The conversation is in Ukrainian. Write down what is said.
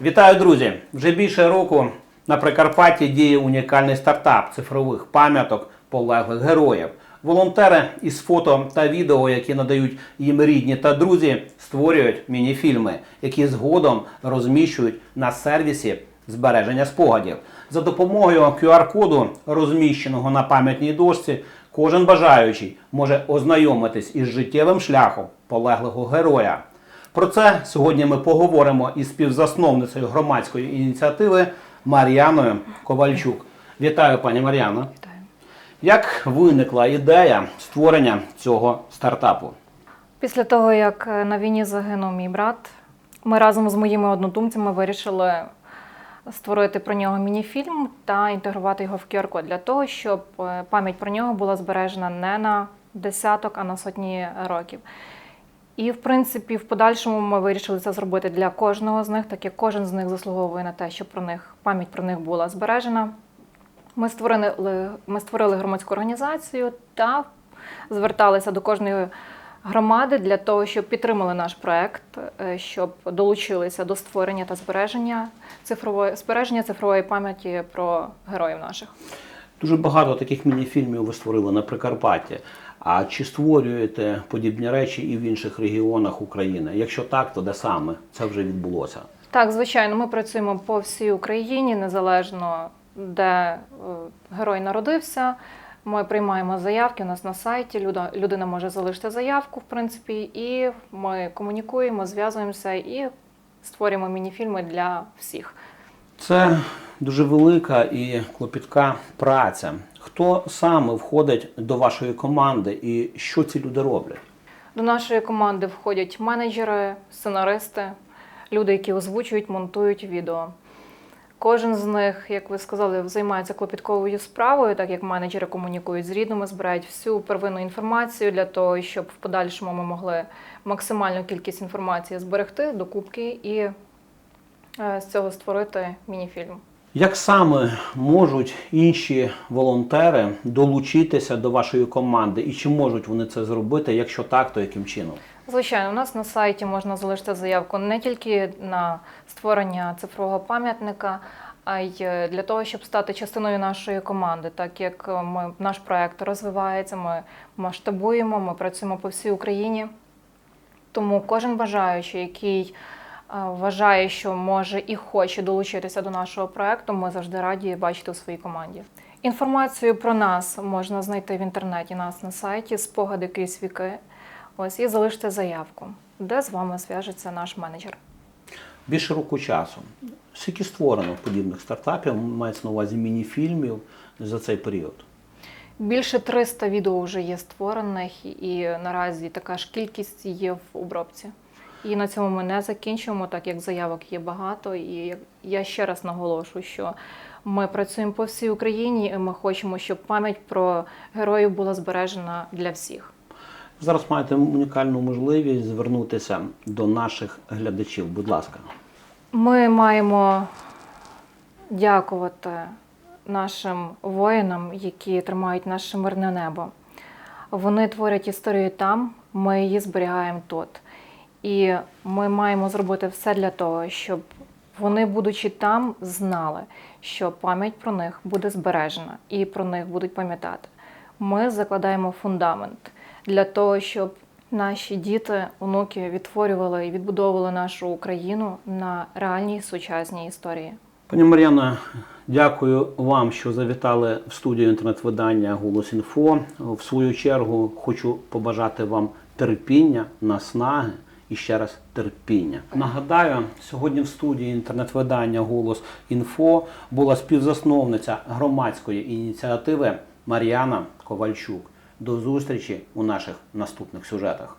Вітаю, друзі! Вже більше року на Прикарпатті діє унікальний стартап цифрових пам'яток полеглих героїв. Волонтери із фото та відео, які надають їм рідні та друзі, створюють мініфільми, які згодом розміщують на сервісі збереження спогадів. За допомогою QR-коду, розміщеного на пам'ятній дошці, кожен бажаючий може ознайомитись із життєвим шляхом полеглого героя. Про це сьогодні ми поговоримо із співзасновницею громадської ініціативи Мар'яною Ковальчук. Вітаю, пані Мар'яно. Вітаю. Як виникла ідея створення цього стартапу? Після того, як е, на війні загинув мій брат, ми разом з моїми однодумцями вирішили створити про нього мініфільм та інтегрувати його в QR-код для того, щоб е, пам'ять про нього була збережена не на десяток, а на сотні років. І, в принципі, в подальшому ми вирішили це зробити для кожного з них, так як кожен з них заслуговує на те, щоб про них пам'ять про них була збережена. Ми створили, ми створили громадську організацію та зверталися до кожної громади для того, щоб підтримали наш проект, е, щоб долучилися до створення та збереження цифрової збереження цифрової пам'яті про героїв наших. Дуже багато таких мініфільмів ви створили на Прикарпатті. А чи створюєте подібні речі і в інших регіонах України? Якщо так, то де саме це вже відбулося? Так, звичайно, ми працюємо по всій Україні, незалежно де е, герой народився. Ми приймаємо заявки у нас на сайті. Людина може залишити заявку, в принципі, і ми комунікуємо, зв'язуємося і створюємо мініфільми для всіх. Це дуже велика і клопітка праця. Хто саме входить до вашої команди і що ці люди роблять? До нашої команди входять менеджери, сценаристи, люди, які озвучують, монтують відео. Кожен з них, як ви сказали, займається клопітковою справою, так як менеджери комунікують з рідними, збирають всю первинну інформацію для того, щоб в подальшому ми могли максимальну кількість інформації зберегти до кубки і е, з цього створити мініфільм. Як саме можуть інші волонтери долучитися до вашої команди, і чи можуть вони це зробити? Якщо так, то яким чином? Звичайно, у нас на сайті можна залишити заявку не тільки на створення цифрового пам'ятника, а й е, для того, щоб стати частиною нашої команди, так як е, ми, наш проект розвивається, ми масштабуємо, ми працюємо по всій Україні. Тому кожен бажаючий, який е, вважає, що може і хоче долучитися до нашого проекту, ми завжди раді бачити у своїй команді. Інформацію про нас можна знайти в інтернеті, нас на сайті спогади крізь віки. Ось і залиште заявку, де з вами зв'яжеться наш менеджер. Більше року часу. Скільки створено подібних стартапів, мається на увазі міні-фільмів за цей період? Більше 300 відео вже є створених, і наразі така ж кількість є в обробці. І на цьому ми не закінчуємо, так як заявок є багато. І я ще раз наголошую, що ми працюємо по всій Україні, і ми хочемо, щоб пам'ять про героїв була збережена для всіх. Зараз маєте унікальну можливість звернутися до наших глядачів. Будь ласка. Ми маємо дякувати нашим воїнам, які тримають наше мирне небо. Вони творять історію там, ми її зберігаємо тут. І ми маємо зробити все для того, щоб вони, будучи там, знали, що пам'ять про них буде збережена і про них будуть пам'ятати. Ми закладаємо фундамент для того, щоб наші діти, онуки відтворювали і відбудовували нашу Україну на реальній сучасній історії. Пані Мар'яно, дякую вам, що завітали в студію інтернет-видання Голос Інфо. В свою чергу хочу побажати вам терпіння, наснаги і ще раз терпіння. Нагадаю, сьогодні в студії інтернет-видання Голос Інфо була співзасновниця громадської ініціативи Мар'яна Ковальчук. До зустрічі у наших наступних сюжетах.